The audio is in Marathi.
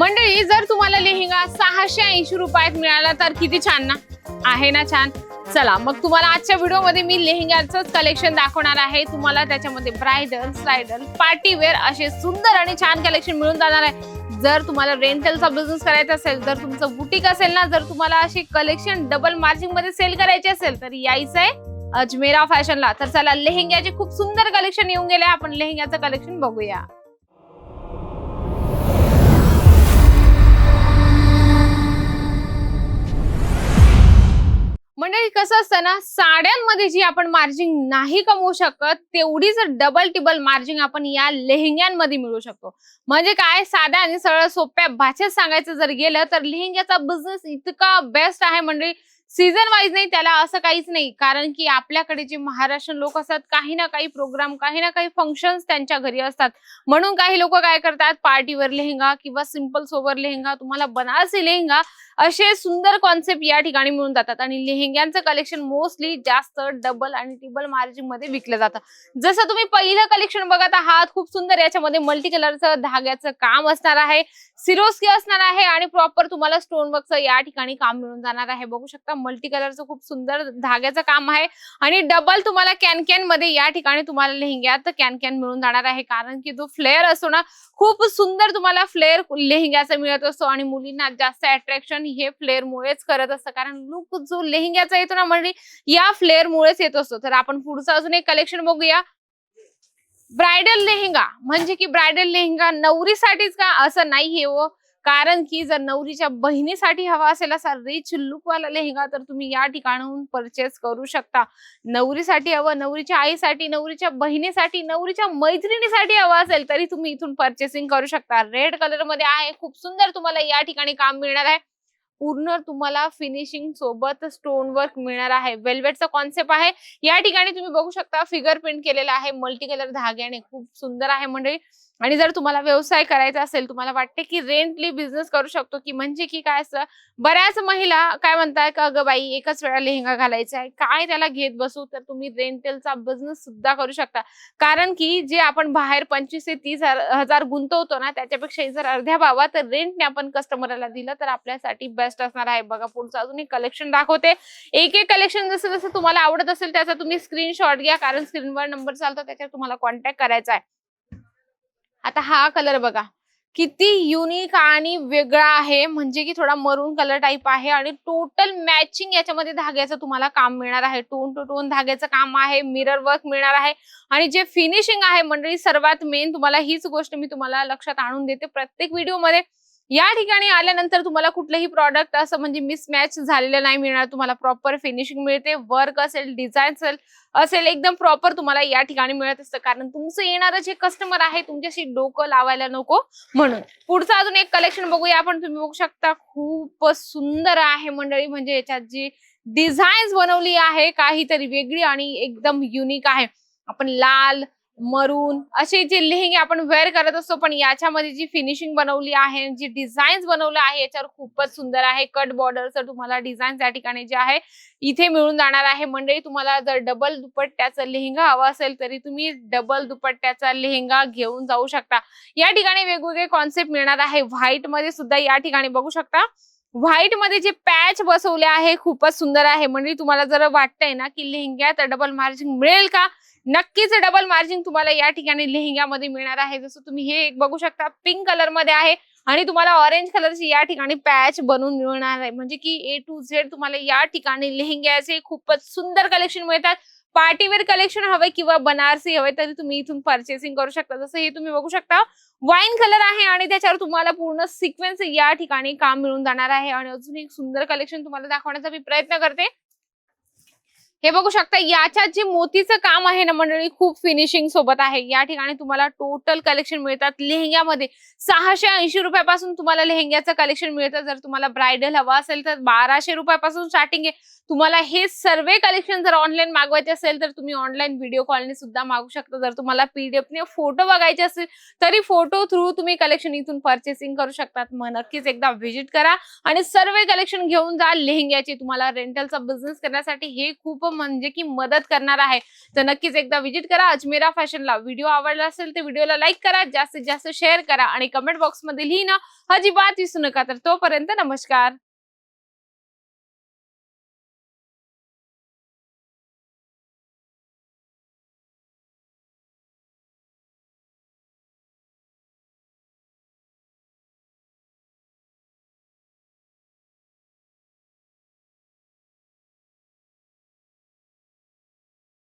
मंडळी जर तुम्हाला लेहंगा सहाशे ऐंशी रुपयात मिळाला तर किती छान ना? आहे ना छान? चला मग तुम्हाला आजच्या व्हिडिओमध्ये मी लेहंग्याचंच कलेक्शन दाखवणार आहे. तुम्हाला त्याच्यामध्ये ब्रायडल स्लायडल पार्टीवेअर असे सुंदर आणि छान कलेक्शन मिळून जाणार आहे. जर तुम्हाला रेंटलचा बिझनेस करायचा असेल जर तुमचं बुटीक असेल ना जर तुम्हाला अशी कलेक्शन डबल मार्जिंगमध्ये सेल करायचे असेल तर यायचं आहे अजमेरा फॅशनला तर चला लेहंग्याचे खूप सुंदर कलेक्शन येऊन गेले. आपण लेहंग्याचं कलेक्शन बघूया. कसं असतं ना साड्यांमध्ये जी आपण मार्जिन नाही कमवू शकत तेवढीच डबल टिबल मार्जिन आपण या लेहंग्यांमध्ये मिळू शकतो. म्हणजे काय? साध्या आणि सरळ सोप्या भाषेत सांगायचं जर गेलं तर लेहंग्याचा बिझनेस इतका बेस्ट आहे मंडळी. सीझन वाईज नाही त्याला असं काहीच नाही. कारण की आपल्याकडे जे महाराष्ट्र लोक असतात काही ना काही प्रोग्राम काही ना काही फंक्शन्स त्यांच्या घरी असतात. म्हणून काही लोक काय करतात पार्टीवर लेहंगा किंवा सिंपल सोबर लेहंगा तुम्हाला बनारसी लेहंगा असे सुंदर कॉन्सेप्ट या ठिकाणी मिळून जातात. आणि लेहंग्यांचं कलेक्शन मोस्टली जास्त डबल आणि टिबल मार्जिनमध्ये विकलं जातं. जसं तुम्ही पहिलं कलेक्शन बघत आहात खूप सुंदर याच्यामध्ये मल्टी कलरचं धाग्याचं काम असणार आहे. सिरोस्की असणार आहे आणि प्रॉपर तुम्हाला स्टोन वर्कचं या ठिकाणी काम मिळून जाणार आहे. बघू शकता मल्टी कलरचं खूप सुंदर धाग्याचं काम आहे. आणि डबल तुम्हाला कॅन कॅनमध्ये या ठिकाणी तुम्हाला लेहंग्यात कॅन कॅन मिळून जाणार आहे. कारण की जो फ्लेअर असतो ना खूप सुंदर तुम्हाला फ्लेअर लेहंग्याचा मिळत असतो. आणि मुलींना जास्त अट्रॅक्शन हे फ्लेअर मुळेच करत असतं. कारण लुक जो लेहंग्याचा येतो ना म्हणजे या फ्लेअर मुळेच येत असतो. तर आपण पुढचं अजून एक कलेक्शन बघूया. ब्रायडल लेहंगा. म्हणजे की ब्रायडल लेहंगा नवरीसाठीच का? असं नाही हो. कारण की जर नवरीच्या बहिणीसाठी हवा असेल असा रिच लुक वाला लेहंगा तर तुम्ही या ठिकाणाहून परचेस करू शकता. नवरीसाठी हवं नवरीच्या आईसाठी नवरीच्या बहिणीसाठी नवरीच्या मैत्रिणीसाठी हवा असेल तरी तुम्ही इथून परचेसिंग करू शकता. रेड कलरमध्ये आहे खूप सुंदर तुम्हाला या ठिकाणी काम मिळणार आहे. पूर्ण तुम्हाला फिनिशिंग सोबत स्टोन वर्क मिळणार आहे. वेल्वेटचा कॉन्सेप्ट आहे. या ठिकाणी तुम्ही बघू शकता फिगर प्रिंट केलेला आहे. मल्टी कलर धाग्याने खूप सुंदर आहे म्हणजे आणि जर तुम्हाला व्यवसाय करायचा असेल तुम्हाला वाटते की रेंटली बिझनेस करू शकतो की म्हणजे की काय असं बऱ्याच महिला काय म्हणताय का अगं बाई एकच वेळा लेहंगा घालायचा आहे काय त्याला घेत बसू? तर तुम्ही रेंटेलचा बिझनेस सुद्धा करू शकता. कारण की जे आपण बाहेर पंचवीस ते तीस हजार गुंतवतो ना त्याच्यापेक्षा जर अर्ध्या भावात रेंटने आपण कस्टमरला दिलं तर आपल्यासाठी बेस्ट असणार आहे. बघा पुढचं अजून एक कलेक्शन दाखवते. एक एक कलेक्शन जसं जसं तुम्हाला आवडत असेल त्याचा तुम्ही स्क्रीनशॉट घ्या कारण स्क्रीनवर नंबर चालतो त्याच्यावर तुम्हाला कॉन्टॅक्ट करायचा आहे. आता हा कलर बघा. किती युनिक आणि वेगळा आहे. म्हणजे की थोडा मरून कलर टाईप आहे आणि टोटल मॅचिंग याच्यामध्ये धाग्याचं तुम्हाला काम मिळणार आहे. टोन टू टोन धाग्याचं काम आहे. मिरर वर्क मिळणार आहे. आणि जे फिनिशिंग आहे मंडळी सर्वात मेन तुम्हाला हीच गोष्ट मी तुम्हाला लक्षात आणून देते. प्रत्येक व्हिडिओमध्ये या ठिकाणी आल्यानंतर तुम्हाला कुठलंही प्रॉडक्ट असं म्हणजे मिसमॅच झालेलं नाही मिळणार. तुम्हाला प्रॉपर फिनिशिंग मिळते वर्क असेल डिझाईन असेल असेल एकदम प्रॉपर तुम्हाला या ठिकाणी मिळत असतं. कारण तुमचं येणारं जे कस्टमर आहे तुमच्याशी डोकं लावायला नको म्हणून. पुढचं अजून एक कलेक्शन बघूया आपण. तुम्ही बघू शकता खूप सुंदर आहे मंडळी. म्हणजे याच्यात जी डिझाईन्स बनवली आहे काहीतरी वेगळी आणि एकदम युनिक आहे. आपण लाल मरून असे जे लेहंगे आपण वेअर करत असतो पण याच्यामध्ये जी फिनिशिंग बनवली आहे जी डिझाईन्स बनवलं आहे याच्यावर खूपच सुंदर आहे. कट बॉर्डर तर तुम्हाला डिझाईन या ठिकाणी जे आहे इथे मिळून जाणार आहे. मंडळी तुम्हाला जर डबल दुपट्ट्याचा लेहंगा हवा असेल तरी तुम्ही डबल दुपट्ट्याचा लेहंगा घेऊन जाऊ शकता. या ठिकाणी वेगवेगळे कॉन्सेप्ट मिळणार आहे. व्हाईटमध्ये सुद्धा या ठिकाणी बघू शकता. व्हाईटमध्ये जे पॅच बसवले आहे खूपच सुंदर आहे. म्हणजे तुम्हाला जर वाटतंय ना की लेहंग्यात डबल मार्जिन मिळेल का? नक्कीच डबल मार्जिन तुम्हाला या ठिकाणी लेहंग्यामध्ये मिळणार आहे. जसं तुम्ही हे एक बघू शकता पिंक कलरमध्ये आहे आणि तुम्हाला ऑरेंज कलरची या ठिकाणी पॅच बनवून मिळणार आहे. म्हणजे की ए टू झेड तुम्हाला या ठिकाणी लेहंग्याचे खूपच सुंदर कलेक्शन मिळतात. पार्टीवेअर कलेक्शन हवे किंवा बनारसी हवे तरी तुम्ही इथून परचेसिंग करू शकता. जसं हे तुम्ही बघू शकता वाईन कलर आहे आणि त्याच्यावर तुम्हाला पूर्ण सिक्वेन्स या ठिकाणी काम मिळून जाणार आहे. आणि अजून एक सुंदर कलेक्शन तुम्हाला दाखवण्याचा मी प्रयत्न करते. हे बघू शकता याच्यात जे मोतीचं काम आहे ना मंडळी खूप फिनिशिंग सोबत आहे. या ठिकाणी तुम्हाला टोटल कलेक्शन मिळतात. लेहंग्यामध्ये सहाशे ऐंशी रुपयापासून तुम्हाला लेहंग्याचं कलेक्शन मिळतं. जर तुम्हाला ब्रायडल हवा असेल तर बाराशे रुपयापासून स्टार्टिंग आहे. तुम्हाला हे सर्व कलेक्शन जर ऑनलाईन मागवायचे असेल तर तुम्ही ऑनलाईन व्हिडिओ कॉलने सुद्धा मागू शकता. जर तुम्हाला पीडीएफने फोटो बघायचे असेल तरी फोटो थ्रू तुम्ही कलेक्शन इथून परचेसिंग करू शकतात. मग नक्कीच एकदा व्हिजिट करा आणि सर्व कलेक्शन घेऊन जा. लेहंग्याची तुम्हाला रेंटलचा बिझनेस करण्यासाठी हे खूप म्हणजे की मदत करणार आहे. तर नक्कीच एकदा व्हिजिट करा. अजमेरा फॅशनला व्हिडिओ आवडला असेल तर व्हिडिओला लाईक करा. जास्तीत जास्त शेअर करा आणि कमेंट बॉक्समध्ये लिहिणं अजिबात विसरू नका. तर तोपर्यंत नमस्कार.